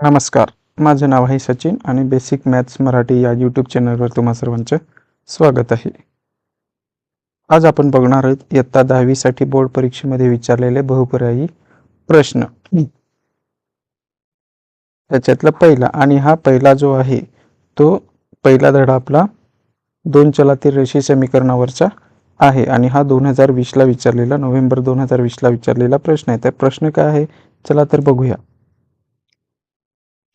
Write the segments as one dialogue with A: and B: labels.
A: नमस्कार. माझे नाव आहे सचिन आणि बेसिक मॅथ्स मराठी या यूट्यूब चॅनलवर तुम्हा सर्वांचं स्वागत आहे. आज आपण बघणार आहोत इयत्ता दहावीसाठी बोर्ड परीक्षेमध्ये विचारलेले बहुपर्यायी प्रश्न. त्याच्यातला पहिला आणि हा पहिला जो आहे तो पहिला धडा आपला दोन चलातील रेषी समीकरणावरचा आहे आणि हा दोन हजार वीसला विचारलेला नोव्हेंबर दोन हजार वीसला विचारलेला प्रश्न आहे. तर प्रश्न काय आहे? चला तर बघूया.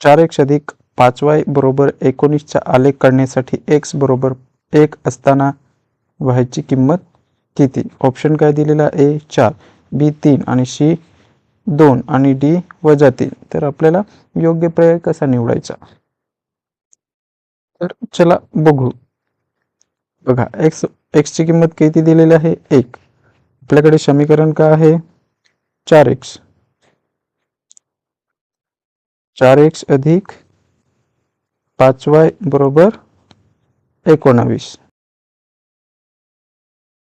A: चार एक्स अधिक पाच वाय बरोबर एकोणीसचा आलेख काढण्यासाठी एक्स बरोबर एक असताना व्हायची किंमत किती? ऑप्शन काय दिलेला? ए चार बी तीन आणि सी दोन आणि डी वजा तीन. तर आपल्याला योग्य पर्याय कसा निवडायचा? तर चला बघू. बघा एक्स एक्सची किंमत किती दिलेली आहे? एक. आपल्याकडे समीकरण काय आहे? चार एक्स. चार एक्स अधिक पाच वाय बरोबर एकोणावीस.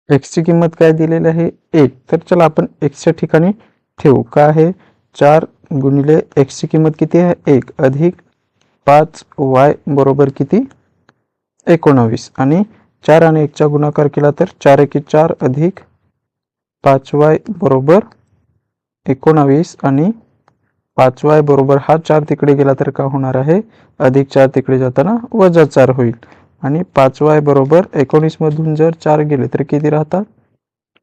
A: एक्सची किंमत काय दिलेली आहे? एक. तर चला आपण एक्सच्या ठिकाणी ठेवू. काय आहे? चार गुणिले एक्सची किंमत किती आहे? एक अधिक पाच वाय बरोबर किती? एकोणावीस. आणि चार आणि एकचा गुणाकार केला तर चार एक चार अधिक पाच वाय बरोबर एकोणावीस. आणि पाचवा आहे बरोबर. हा चार तिकडे गेला तर का होणार आहे? अधिक चार तिकडे जाताना वजा चार होईल. आणि पाचवा आहे बरोबर. एकोणीस मधून जर चार गेले तर किती राहतात?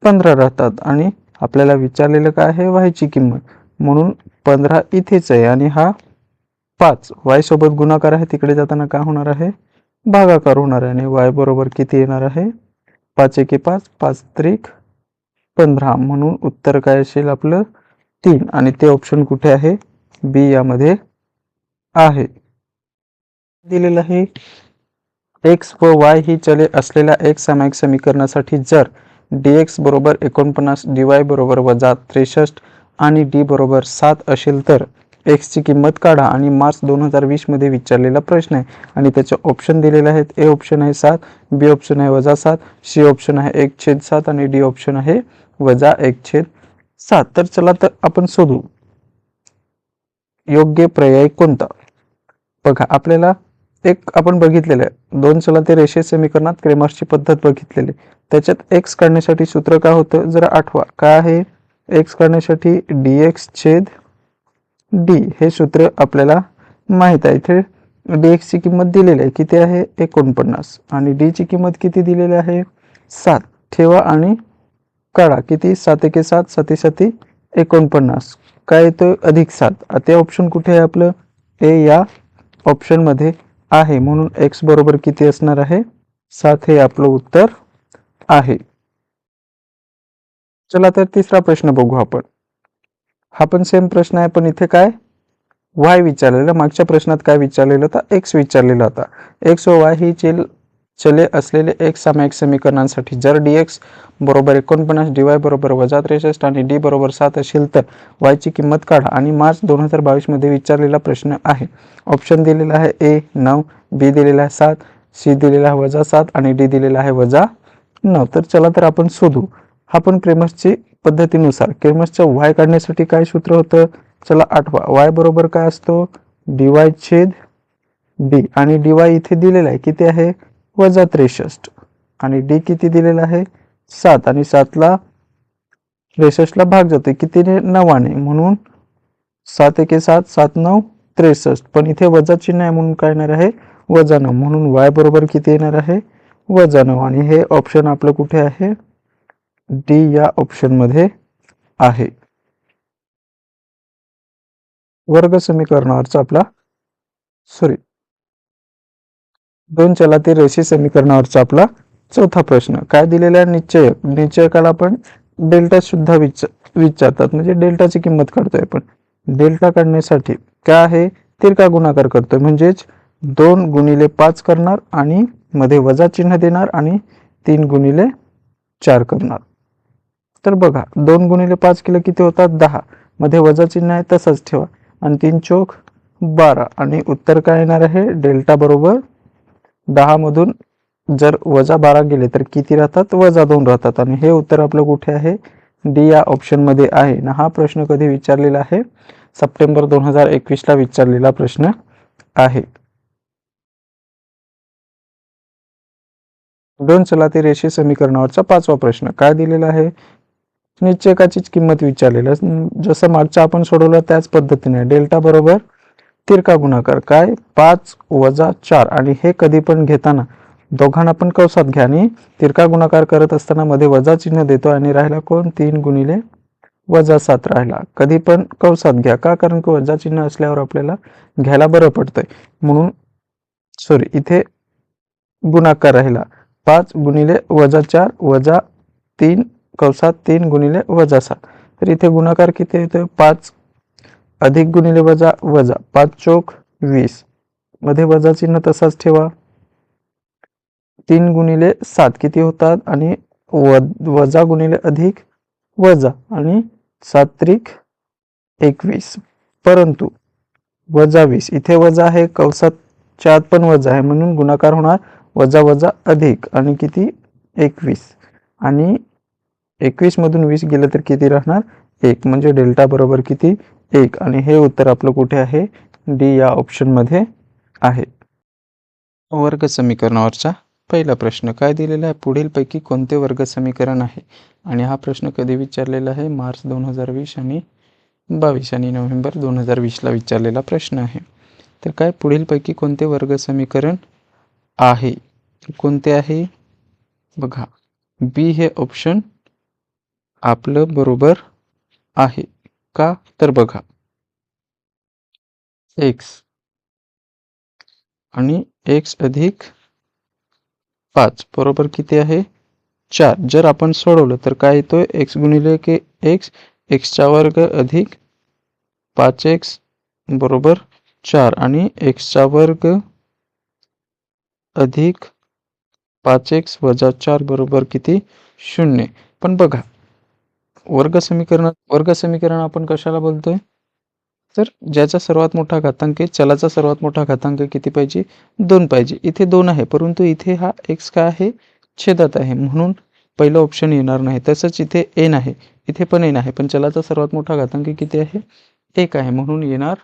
A: पंधरा राहतात. आणि आपल्याला विचारलेलं काय आहे? वायची किंमत. म्हणून पंधरा इथेच आहे. आणि हा पाच. वाय सोबत गुणाकार आहे तिकडे जाताना काय होणार आहे? भागाकार होणार आहे. आणि वाय बरोबर किती येणार आहे? पाच एके पाच पाच त्रिक पंधरा. म्हणून उत्तर काय असेल आपलं? तीन. आणि ते ऑप्शन कुठे आहे? बी यामध्ये आहे. दिलेलं आहे एक्स व वाय ही चले असलेल्या एक्स सामायिक समीकरणासाठी जर डी एक्स बरोबर एकोणपन्नास डी वाय बरोबर वजा त्रेसष्ट आणि डी बरोबर सात असेल तर एक्सची किंमत काढा आणि मार्च दोन हजार वीसमध्ये विचारलेला प्रश्न आहे. आणि त्याचे ऑप्शन दिलेले आहेत. ए ऑप्शन आहे सात बी ऑप्शन आहे वजा सात सी ऑप्शन आहे एक छेद सात आणि डी ऑप्शन आहे वजा एक छेद सात तर चला तर आपण शोधू. योग्य पर्याय कोणता? बघा आपल्याला एक आपण बघितलेलं आहे. दोन चला ते रेषे समीकरणात क्रेमर्सची पद्धत बघितलेली. त्याच्यात एक्स काढण्यासाठी सूत्र काय होतं? जरा आठवा. काय आहे? एक्स काढण्यासाठी डी एक्स छेद डी हे सूत्र आपल्याला माहीत आहे. इथे डी एक्सची किंमत दिलेली आहे. किती आहे? एकोणपन्नास. आणि डी ची किंमत किती दिलेली आहे? सात. ठेवा आणि काढा. किती? सात एके सात साती साती एकोणपन्नास. काय येतो अधिक सात. ते ऑप्शन कुठे आहे आपलं? ए या ऑप्शनमध्ये आहे. म्हणून एक्स बरोबर किती असणार आहे? सात हे आपलं उत्तर आहे. चला तर तिसरा प्रश्न बघू आपण. हा पण सेम प्रश्न आहे पण इथे काय? वाय विचारलेलं. मागच्या प्रश्नात काय विचारलेलं होता? एक्स विचारलेला होता. एक्स व वाय ही चेल चले असलेले एक सामायिक समीकरणांसाठी जर डी एक्स बरोबर एकोणपन्नास डी वाय बरोबर वजा त्रेसष्ट आणि डी बरोबर सात असेल तर वायची किंमत काढा. आणि मार्च दोन हजार बावीसमध्ये विचारलेला प्रश्न आहे. ऑप्शन दिलेला आहे ए नऊ बी दिलेला आहे सात सी दिलेला आहे वजा सात आणि डी दिलेला आहे वजा नऊ. तर चला तर आपण शोधू. हा पण क्रेमसची पद्धतीनुसार. क्रेमसचं वाय काढण्यासाठी काय सूत्र होतं? चला आठवा. वाय बरोबर काय असतो? डी वाय छेद डी आणि डी वाय इथे दिलेला आहे. किती आहे? वजा त्रेसष्ट. आणि डी किती दिलेला आहे? सात. आणि सातला त्रेसष्टला भाग जातो कितीने नवाने म्हणून सात एके सात सात नऊ त्रेसष्ट. पण इथे वजा चिन्ह आहे म्हणून काय येणार आहे? वजा नऊ. म्हणून वाय बरोबर किती येणार आहे? वजा नऊ. आणि हे ऑप्शन आपलं कुठे आहे? डी या ऑप्शनमध्ये आहे. वर्ग समीकरणावरचा आपला सॉरी दोन चलातील रेषी समीकरणावरचा आपला चौथा प्रश्न. काय दिलेला आहे? निश्चय. निश्चयकाला आपण डेल्टा सुद्धा विचार विचारतात. म्हणजे डेल्टाची किंमत काढतोय आपण. डेल्टा काढण्यासाठी काय आहे? तिरका गुणाकार करतोय? म्हणजेच दोन गुणिले पाच करणार आणि मध्ये वजा चिन्ह देणार आणि तीन गुणिले चार करणार. तर बघा दोन गुणिले पाच किलो किती होतात? दहा. मध्ये वजा चिन्ह आहे तसंच ठेवा. आणि तीन चोख बारा. आणि उत्तर काय येणार आहे? डेल्टा बरोबर दहा मधून जर वजा बारा गेले तर किती राहतात? वजा दोन राहतात. आणि हे उत्तर आपलं कुठे आहे? डी या ऑप्शनमध्ये आहे. ना हा प्रश्न कधी विचारलेला आहे? सप्टेंबर दोन हजार एकवीसला विचारलेला प्रश्न आहे. दोन चलाती रेषे समीकरणावरचा पाचवा प्रश्न. काय दिलेला आहे? निश्चयकाचीच किंमत विचारलेली. जसं मागचा आपण सोडवलं त्याच पद्धतीने. डेल्टा बरोबर तिरका गुणाकार. काय? पाच वजा चार. आणि हे कधी पण घेताना दोघांना पण कौसात घ्या. आणि तिरका गुणाकार करत असताना मध्ये वजा चिन्ह देतो आणि राहिला कोण? तीन गुणिले वजा सात राहिला. कधी पण कौसात घ्या. का? कारण की वजा चिन्ह असल्यावर आपल्याला घ्यायला बरं पडतंय. म्हणून सॉरी इथे गुणाकार राहिला. पाच गुणिले वजा चार वजा तीन कौसात तीन गुणिले वजा सात. तर इथे गुणाकार किती येतोय? पाच अधिक गुणिले वजा वजा. पाच चोक वीस. मध्ये वजा चिन्ह तसाच ठेवा. तीन गुणिले सात किती होतात? आणि व- वजा गुणिले अधिक वजा. आणि सात त्रिक एकवीस. परंतु वजा वीस. इथे वजा आहे कवसात चार पण वजा आहे. म्हणून गुणाकार होणार वजा वजा अधिक. आणि किती? एकवीस. आणि एकवीस मधून वीस गेलं तर किती राहणार? एक. म्हणजे डेल्टा बरोबर किती? एक. आणि हे उत्तर आपलं कुठे आहे? डी या ऑप्शनमध्ये आहे. वर्ग समीकरणावरचा पहिला प्रश्न. काय दिलेला आहे? पुढीलपैकी कोणते वर्ग समीकरण आहे? आणि हा प्रश्न कधी विचारलेला आहे? मार्च दोन हजार वीस आणि बावीस आणि नोव्हेंबर दोन हजार वीसला विचारलेला प्रश्न आहे. तर काय? पुढीलपैकी कोणते वर्ग समीकरण आहे? कोणते आहे? बघा. बी हे ऑप्शन आपलं बरोबर आहे. का? तर बघा. एक्स आणि एक्स अधिक पाच बरोबर किती आहे? चार. जर आपण सोडवलं तर काय येतोय? एक्स गुणिले के एक्स एक्सचा वर्ग अधिक पाच एक्स बरोबर चार. आणि एक्सचा वर्ग अधिक पाच एक्स वजा चार बरोबर किती? शून्य. पण बघा वर्ग समीकरण वर्ग समीकरण आपण कशाला बोलतोय? तर ज्याचा सर्वात मोठा घातांक आहे चलाचा सर्वात मोठा घातांक किती पाहिजे? दोन पाहिजे. इथे दोन आहे परंतु इथे हा एक्स काय आहे? छेदात आहे. म्हणून पहिलं ऑप्शन येणार नाही. तसंच इथे एन आहे. इथे पण एन आहे पण चलाचा सर्वात मोठा घातांक किती आहे? एक आहे. म्हणून येणार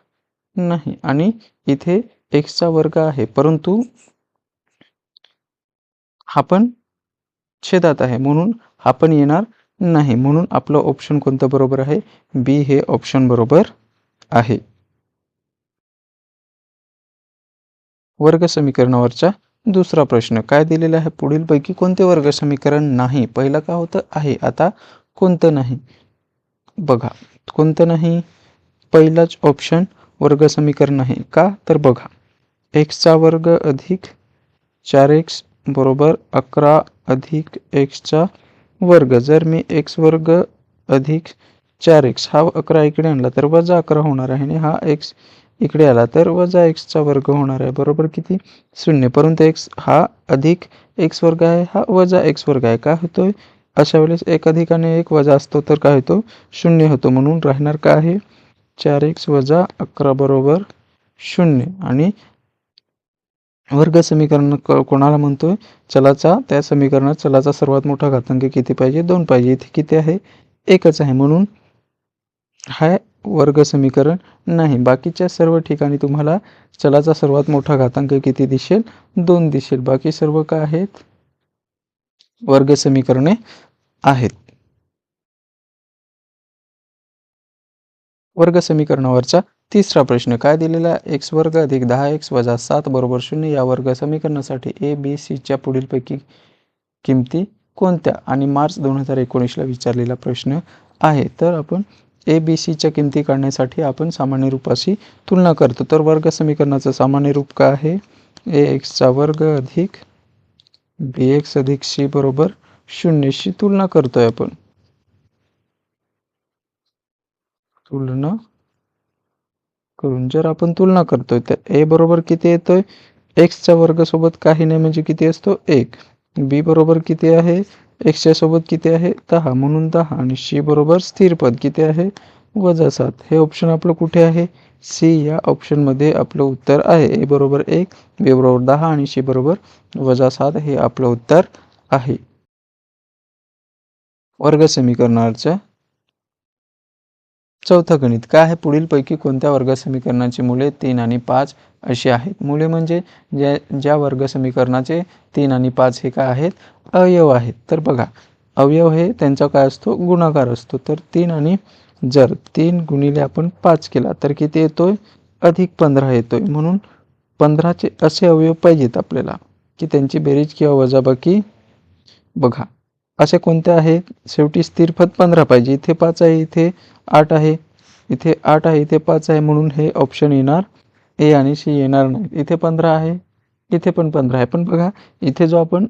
A: नाही. आणि इथे एक्सचा वर्ग आहे परंतु हा पण छेदात आहे. म्हणून हा पण येणार नाही म्हणून आपलं ऑप्शन कोणतं बरोबर आहे? बी हे ऑप्शन बरोबर आहे. वर्ग समीकरणावरचा दुसरा प्रश्न. काय दिलेला आहे? पुढीलपैकी कोणते वर्ग समीकरण नाही? पहिलं का होतं? आहे. आता कोणतं नाही? बघा. कोणतं नाही? पहिलाच ऑप्शन वर्ग समीकरण आहे. का? तर बघा. एक्सचा वर्ग अधिक चार एक्स बरोबर अकरा अधिक एक्सचा वर्ग. जर मी एक्स वर्ग अधिक चार एक्स हा अकरा इकडे आणला तर वजा अकरा होणार आहे आणि हा एक्स इकडे आला तर वजा एक्सचा वर्ग होणार आहे. बरोबर किती? शून्य. परंतु एक्स हा अधिक एक्स वर्ग आहे हा वजा एक्स वर्ग आहे. काय होतोय? अशा वेळेस एक अधिक आणि एक वजा असतो तर काय होतो? शून्य होतो. म्हणून राहणार काय आहे? चार एक्स वजा अकरा बरोबर शून्य. आणि वर्ग समीकरण क- कोणाला म्हणतोय? चलाचा. त्या समीकरणात चलाचा सर्वात मोठा घातांक किती पाहिजे? दोन पाहिजे. इथे किती आहे? एकच आहे. म्हणून हा वर्ग समीकरण नाही. बाकीच्या सर्व ठिकाणी तुम्हाला चलाचा सर्वात मोठा घातांक किती दिसेल? दोन दिसेल. बाकी सर्व काय आहेत? वर्ग समीकरणे आहेत. वर्ग समीकरणावरचा तिसरा प्रश्न काय दिलेला एक्स वर्ग अधिक दहा एक्स वजा सात बरोबर शून्य या वर्ग समीकरणासाठी ए बी सीच्या पुढीलपैकी किमती कोणत्या? आणि मार्च दोन हजार एकोणीसला विचारलेला प्रश्न आहे. तर आपण ए बी सीच्या किमती काढण्यासाठी आपण सामान्य रूपाशी तुलना करतो. तर वर्ग समीकरणाचं सामान्य रूप काय आहे? ए एक्सचा वर्ग अधिक बी एक्स अधिक सी बरोबर शून्यशी तुलना करतोय आपण. तुलना करून. जर आपण तुलना करतोय तर ए बरोबर किती येतोय? एक्सच्या वर्ग सोबत काही नाही म्हणजे किती असतो? एक. बी बरोबर किती आहे? एक्सच्या सोबत किती आहे? दहा. म्हणून दहा. आणि सी बरोबर स्थिर पद किती आहे? वजा सात. हे ऑप्शन आपलं कुठे आहे? सी या ऑप्शनमध्ये आपलं उत्तर आहे. ए बरोबर एक बी बरोबर दहा आणि सी बरोबर वजा सात हे आपलं उत्तर आहे. वर्ग समीकरणाच्या चौथं गणित काय आहे पुढीलपैकी कोणत्या वर्ग समीकरणाची मुले तीन आणि पाच अशी आहेत? मुले म्हणजे ज्या ज्या वर्ग समीकरणाचे तीन आणि पाच हे काय आहेत? अवयव आहेत. तर बघा अवयव हे त्यांचा काय असतो? गुणाकार असतो. तर तीन आणि जर तीन गुणिले आपण पाच केला तर किती येतोय? अधिक पंधरा येतोय. म्हणून पंधराचे असे अवयव पाहिजेत आपल्याला की त्यांची बेरीज किंवा वजाबाकी बघा. असे कोणते आहेत शेवटी स्थिरपद पंधरा पाहिजे. इथे पाच आहे इथे आठ आहे. इथे आठ आहे इथे पाच आहे म्हणून हे ऑप्शन येणार ए आणि सी येणार नाही इथे पंधरा आहे इथे पण पंधरा आहे. पण बघा इथे जो आपण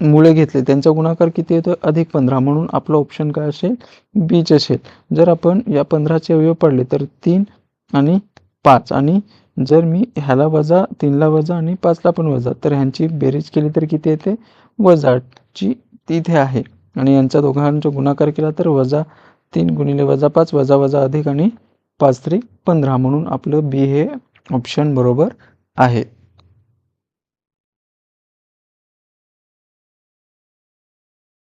A: मुळे घेतले त्यांचा गुणाकार किती येतो अधिक पंधरा. म्हणून आपलं ऑप्शन काय असेल? बीच असेल. जर आपण या पंधराचे अवयव पडले तर तीन आणि पाच. आणि जर मी ह्याला वजा तीनला वजा आणि पाचला पण वजा तर ह्यांची बेरीज केली तर किती येते? वजाची तिथे आहे. आणि यांचा दोघांचा गुणाकार केला तर वजा तीन गुणिले वजा पाच वजा वजा अधिक आणि पाच तरी पंधरा म्हणून आपलं बी हे ऑप्शन बरोबर आहे.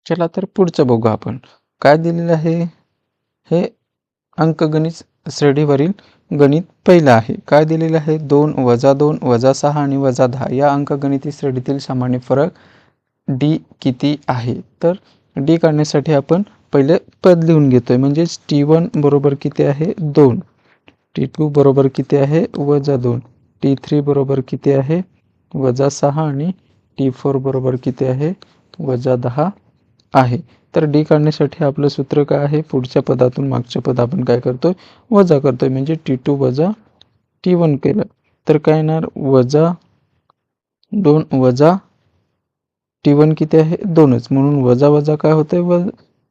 A: चला तर पुढचं बघू आपण. काय दिलेलं आहे? हे अंकगणित श्रेणीवरील गणित पहिलं आहे. काय दिलेलं आहे? दोन वजा दोन वजा सहा आणि वजा दहा. या अंकगणिती श्रेणीतील सामान्य फरक डी किती आहे? तर डी काढण्यासाठी आपण पहिले पद लिहून घेतो आहे म्हणजेच टी वन बरोबर किती आहे? दोन. टी टू बरोबर किती आहे? वजा दोन. टी थ्री बरोबर किती आहे? वजा सहा आणि टी फोर बरोबर किती आहे? वजा दहा आहे. तर डी काढण्यासाठी आपलं सूत्र काय आहे? पुढच्या पदातून मागच्या पद आपण काय करतोय? वजा करतोय. म्हणजे टी टू वजा टी वन केलं. तर काय येणार? वजा दोन वजा टी वन किती आहे? दोनच. म्हणून वजा वजा काय होतंय? व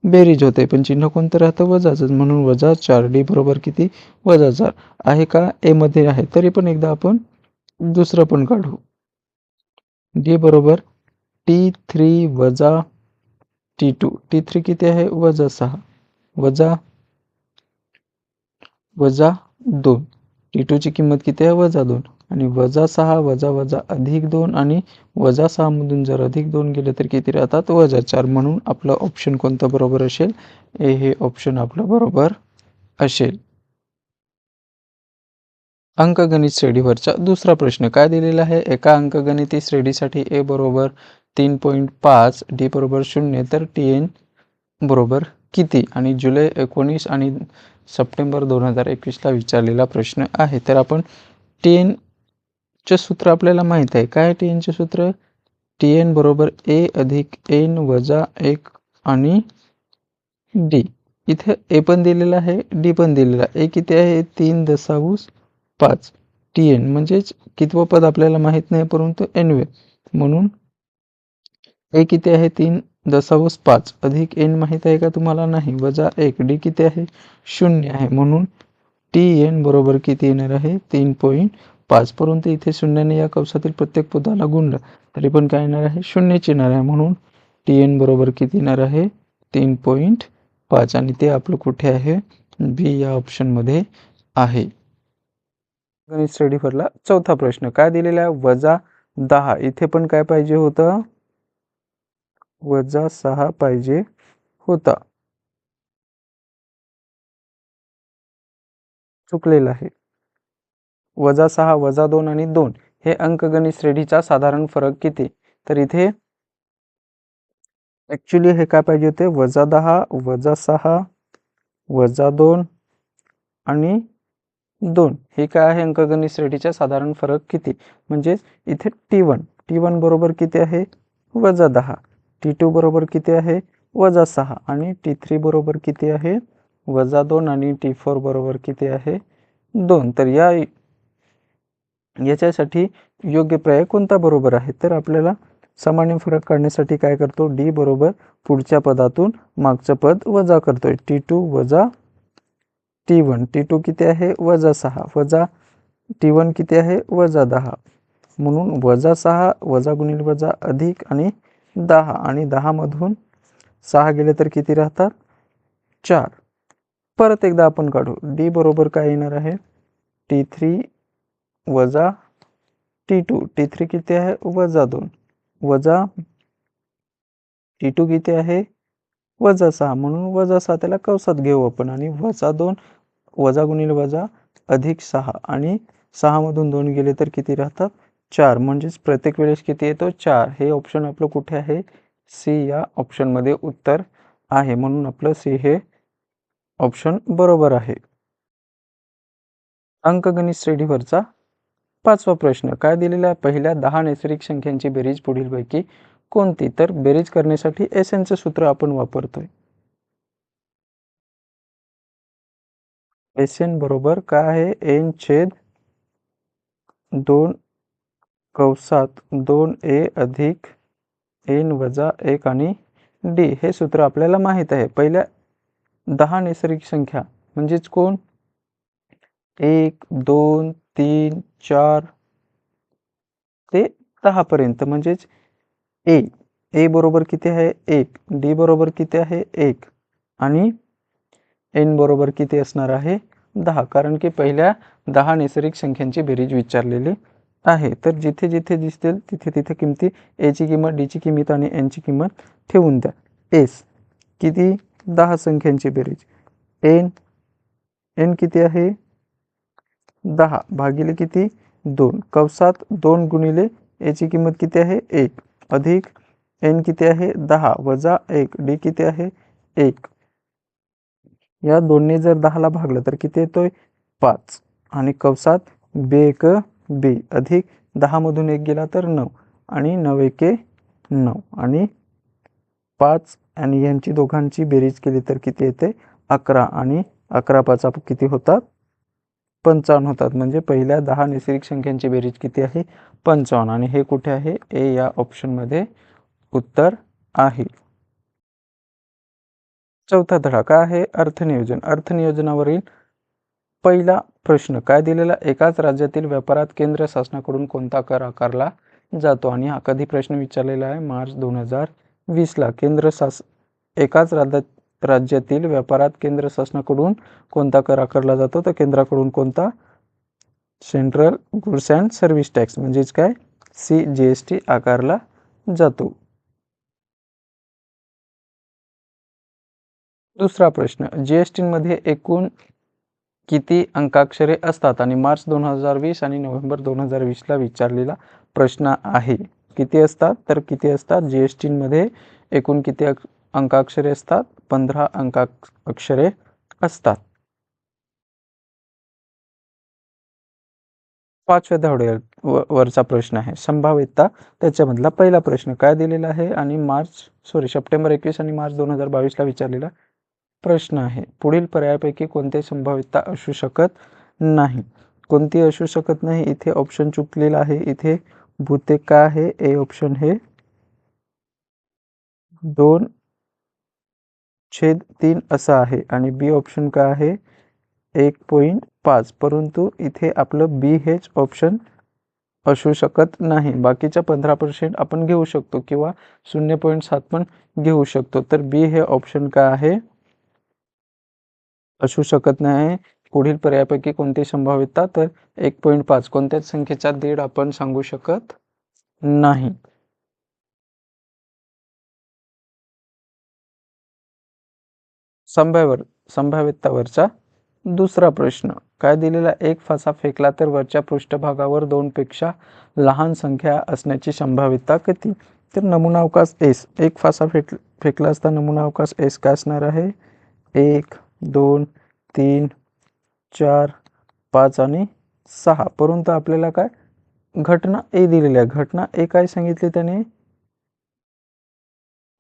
A: बेरीज होते पण चिन्ह कोणतं राहतं? वजाच. म्हणून वजा चार. डी बरोबर किती? वजा चार. आहे का? ए मध्ये आहे. तरी पण एकदा आपण दुसरं पण काढू. डी बरोबर टी थ्री वजा टी टू. टी थ्री किती आहे? वजा सहा. वजा वजा दोन. टी टूची किंमत किती आहे? वजा दोन. आणि वजा सहा वजा वजा अधिक दोन आणि वजा सहामधून जर अधिक दोन गेले तर किती राहतात? वजा चार म्हणून आपलं ऑप्शन कोणतं बरोबर असेल? ए हे ऑप्शन आपलं बरोबर असेल. अंकगणित श्रेणीवरचा दुसरा प्रश्न काय दिलेला आहे? एका अंकगणिती श्रेणीसाठी ए बरोबर तीन पॉईंट पाच डी बरोबर शून्य तर टी एन बरोबर किती? आणि जुलै एकोणीस आणि सप्टेंबर दोन हजार एकवीसला विचारलेला प्रश्न आहे. तर आपण टी एन एनचे सूत्र आपल्याला माहीत आहे. काय टी एनचे सूत्र? टी एन बरोबर ए अधिक एन वजा एक आणि डी इथे ए पण दिलेला आहे डी पण दिलेला आहे. ए किती आहे? तीन दशांश पाच. टी एन म्हणजेच कितवं पद आपल्याला माहीत नाही परंतु एनवे म्हणून ए किती आहे? तीन दशांश पाच. अधिक एन माहीत आहे का तुम्हाला? नाही. वजा एक. डी किती आहे? शून्य आहे. म्हणून टी एन बरोबर किती येणार आहे? तीन पॉईंट पाच परंतु इथे शून्याने या कवसातील प्रत्येक पदाला गुणलं तरी पण काय येणार आहे? शून्यच येणार आहे. म्हणून टी एन बरोबर किती येणार आहे? तीन पॉईंट पाच. आणि ते आपलं कुठे आहे? बी या ऑप्शनमध्ये आहे. गणित स्टडी फॉरला चौथा प्रश्न. काय दिलेला आहे? वजा दहा. इथे पण काय पाहिजे होतं? वजा सहा पाहिजे होता. चुकलेला आहे. वजा सहा वजा दोन आणि दोन हे अंकगणित श्रेणीचा साधारण फरक किती? तर इथे ऍक्च्युली हे काय पाहिजे होते? वजा दहा वजा सहा वजा दोन आणि दोन. हे काय आहे? अंकगणित श्रेणीचा साधारण फरक किती? म्हणजे इथे टी वन टी वन बरोबर किती आहे? वजा दहा. टी टू बरोबर किती आहे? वजा सहा. आणि टी थ्री बरोबर किती आहे? वजा दोन आणि टी फोर बरोबर किती आहे? दोन. तर या याच्यासाठी योग्य पर्याय कोणता बरोबर आहे? तर आपल्याला सामान्य फरक काढण्यासाठी काय करतो? डी बरोबर पुढच्या पदातून मागचं पद वजा करतोय. टी टू वजा टी वन टी टू किती आहे? वजा सहा. वजा टी वन किती आहे? वजा दहा. म्हणून वजा सहा वजा गुणिले वजा अधिक आणि दहा. आणि दहामधून सहा गेले तर किती राहतात? चार. परत एकदा आपण काढू. डी बरोबर काय येणार आहे? टी थ्री वजा टी टू टी थ्री किती आहे? वजा दोन. वजा टी टू किती आहे? वजा सहा. म्हणून वजा सहा त्याला कवसात घेऊ आपण. आणि वजा दोन वजा गुणिले वजा अधिक सहा. आणि सहामधून दोन गेले तर किती राहतात? चार. म्हणजेच प्रत्येक वेळेस किती येतो? चार. हे ऑप्शन आपलं कुठे आहे? सी या ऑप्शनमध्ये उत्तर आहे. म्हणून आपलं सी हे ऑप्शन बरोबर आहे. अंकगणित श्रेणीवरचा पाचवा प्रश्न. काय दिलेला आहे पहिल्या दहा नैसर्गिक संख्यांची बेरीज पुढीलपैकी कोणती? तर बेरीज करण्यासाठी एस एनचं सूत्र आपण वापरतोय. एस एन बरोबर काय आहे? एन छेद दोन कवसात दोन ए अधिक एन वजा एक आणि डी हे सूत्र आपल्याला माहीत आहे. पहिल्या दहा नैसर्गिक संख्या म्हणजेच कोण? एक दोन तीन चार ते दहापर्यंत म्हणजेच ए ए बरोबर किती आहे? एक. डी बरोबर किती आहे? एक. आणि एन बरोबर किती असणार आहे? दहा. कारण की पहिल्या दहा नैसर्गिक संख्यांची बेरीज विचारलेली आहे. तर जिथे जिथे दिसतील तिथे तिथे किमती एची किंमत डीची किंमत आणि एनची किंमत ठेवून द्या. एस किती? दहा संख्यांची बेरीज. एन एन किती आहे? दहा भागिले किती? दोन. कवसात दोन गुणिले याची किंमत किती आहे? एक. अधिक एन किती आहे? दहा वजा एक. डी किती आहे? एक. या दोन्ही जर दहाला भागलं तर किती येतोय? पाच. आणि कवसात बे एक बी. अधिक दहामधून एक गेला तर नऊ. आणि नऊ एके नऊ. आणि पाच आणि यांची दोघांची बेरीज केली तर किती येते? अकरा. आणि अकरा पाचा किती होतात? पंचावन्न होतात. म्हणजे पहिल्या दहा नैसर्गिक संख्यांची बेरीज किती आहे? पंचावन्न. आणि हे कुठे आहे? ए या ऑप्शनमध्ये उत्तर आहे. चौथा धडा काय आहे? अर्थनियोजन. अर्थनियोजनावरील पहिला प्रश्न काय दिलेला? एकाच राज्यातील व्यापारात केंद्र शासनाकडून कोणता कर आकारला जातो? आणि हा कधी प्रश्न विचारलेला आहे? मार्च दोन हजार वीसला. केंद्र शास एकाच राज्यात राज्यातील व्यापारात केंद्र शासनाकडून कोणता कर आकारला जातो? तर केंद्राकडून कोणता? Central goods and service tax म्हणजेच काय? सी जी एस टी आकारला जातो. दुसरा प्रश्न. जी एस टीमध्ये एकूण किती अंकाक्षरे असतात? आणि मार्च दोन हजार वीस आणि नोव्हेंबर दोन हजार वीसला विचारलेला प्रश्न आहे. किती असतात? तर किती असतात? जी एस टीमध्ये एकूण किती अंकाक्षरे असतात? पंधरा अंका अक्षरे असतात. पाचव्या धावडे वरचा प्रश्न आहे. संभाव्यता त्याच्यामधला पहिला प्रश्न काय दिलेला आहे? आणि मार्च सॉरी सप्टेंबर एकवीस आणि मार्च दोन हजार बावीसला विचारलेला प्रश्न आहे. पुढील पर्यायापैकी कोणते संभाव्यता असू शकत नाही? कोणती असू शकत नाही? इथे ऑप्शन चुकलेला आहे. इथे भूते काय आहे? ए ऑप्शन हे दोन छेद तीन असा आहे. आणि बी ऑप्शन काय आहे? एक पॉईंट पाच. परंतु इथे आपलं बी हेच ऑप्शन असू शकत नाही. बाकीच्या पंधरा पर्सेंट आपण घेऊ शकतो किंवा शून्य पॉईंट सात पण घेऊ शकतो. तर बी हे ऑप्शन काय आहे? असू शकत नाही. पुढील पर्यायापैकी कोणती संभाव्यता? तर एक पॉईंट पाच. कोणत्याच संख्येचा दीड आपण सांगू शकत नाही. संभाव्य संभाव्यतावरचा दुसरा प्रश्न. काय दिलेला एक फासा फेकला तर वरच्या पृष्ठभागावर दोनपेक्षा लहान संख्या असण्याची संभाव्यता किती? तर नमुना अवकाश एस एक फासा फेक फेकला असता नमुना अवकाश एस काय असणार आहे? एक दोन तीन चार पाच आणि सहा. परंतु आपल्याला काय? घटना ए दिलेली आहे. घटना ए काय सांगितली त्याने?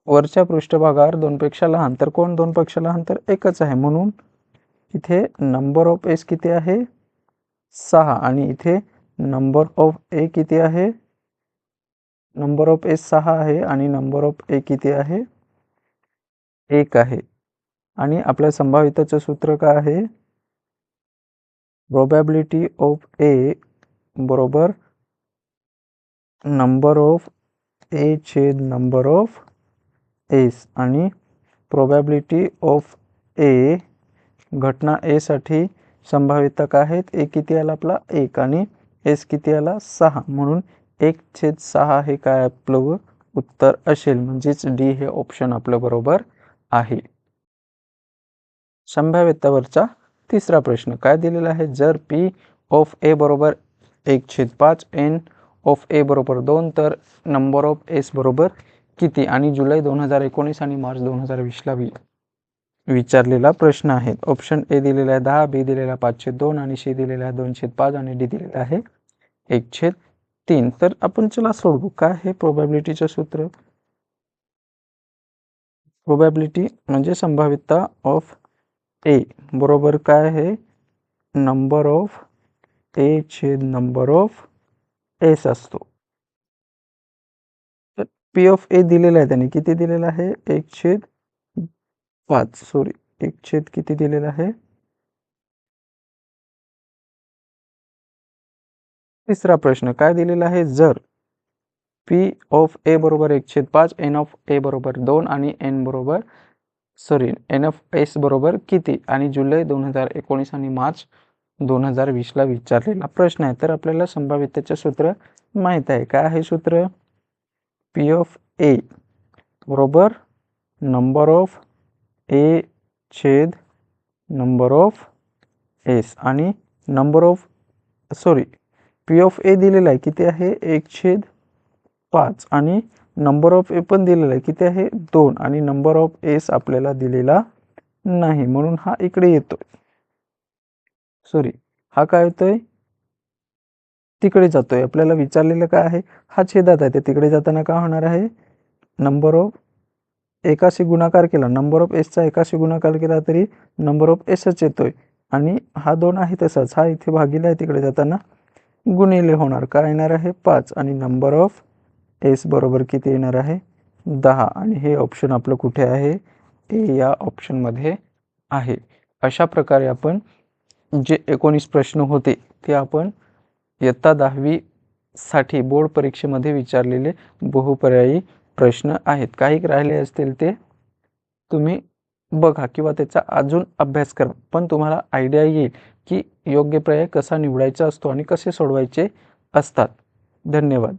A: वरच्या पृष्ठभागावर दोनपेक्षा लहान तर कोण दोनपेक्षा लहान? तर एकच आहे. म्हणून इथे नंबर ऑफ एस किती आहे? सहा. आणि इथे नंबर ऑफ ए किती आहे? नंबर ऑफ एस सहा आहे आणि नंबर ऑफ ए किती आहे? एक आहे. आणि आपल्या संभाव्यताचं सूत्र काय आहे? प्रोबॅबिलिटी ऑफ ए बरोबर नंबर ऑफ ए छेद नंबर ऑफ एस आणि प्रोबॅबिलिटी ऑफ ए घटना ए साठी संभाव्यता आहेत. ए किती आला आपला? एक आणि एस किती आला? सहा. म्हणून एक छेद सहा हे काय आपलं उत्तर असेल. म्हणजेच डी हे ऑप्शन आपलं बरोबर आहे. संभाव्यतावरचा तिसरा प्रश्न काय दिलेला आहे? जर पी ऑफ ए बरोबर एक छेद पाच एन ऑफ ए बरोबर दोन तर नंबर ऑफ एस बरोबर किती? आणि जुलै दोन हजार एकोणीस आणि मार्च दोन हजार वीसला वी विचारलेला प्रश्न आहे. ऑप्शन ए दिलेला आहे दहा बी दिलेला पाचशे दोन आणि सी दिलेला आहे दोनशे पाच आणि डी दिलेला आहे एकशे तीन. तर आपण चला सोडवू. काय हे प्रोबॅबिलिटीचं सूत्र? प्रोबॅबिलिटी म्हणजे संभाव्यता ऑफ ए बरोबर काय आहे नंबर ऑफ ए छेद नंबर ऑफ एस असतो. पी ऑफ ए दिलेला आहे त्याने. किती दिलेला आहे? एक छेद पाच. सॉरी एक छेद किती दिलेला आहे? तिसरा प्रश्न. काय दिलेला आहे? जर पी ऑफ ए बरोबर एक छेद पाच एन ऑफ ए बरोबर दोन आणि एन बरोबर सॉरी एन ऑफ एस बरोबर किती? आणि जुलै दोन हजार एकोणीस आणि मार्च दोन हजार वीसला विचारलेला प्रश्न आहे. तर आपल्याला संभाव्यतेचे सूत्र माहीत आहे. काय आहे सूत्र? पी ऑफ ए बरोबर? नंबर ऑफ ए छेद नंबर ऑफ एस आणि number of sorry P of A दिलेला आहे किती आहे? एक छेद पाच. आणि नंबर ऑफ ए पण दिलेला आहे किती आहे? दोन. आणि नंबर ऑफ एस आपल्याला दिलेला नाही. म्हणून हा इकडे येतोय. सॉरी हा काय होतोय? तिकडे जातोय. आपल्याला विचारलेलं काय आहे? हा छेदात आहे. ते तिकडे जाताना काय होणार आहे? नंबर ऑफ एकाशी गुणाकार केला. नंबर ऑफ एसचा एकाशी गुणाकार केला तरी नंबर ऑफ एसच येतोय. आणि हा दोन आहे तसाच. हा इथे भागीला आहे तिकडे जाताना. गुणिले होणार. काय येणार आहे? पाच. आणि नंबर ऑफ एस बरोबर किती येणार आहे? दहा. आणि हे ऑप्शन आपलं कुठे आहे? ए या ऑप्शनमध्ये आहे. अशा प्रकारे आपण जे एकोणीस प्रश्न होते ते आपण इयत्ता दहावीसाठी बोर्ड परीक्षेमध्ये विचारलेले बहुपर्यायी प्रश्न आहेत. काही राहिले असतील ते तुम्ही बघा किंवा त्याचा अजून अभ्यास करा. पण तुम्हाला आयडिया येईल की योग्य पर्याय कसा निवडायचा असतो आणि कसे सोडवायचे असतात. धन्यवाद.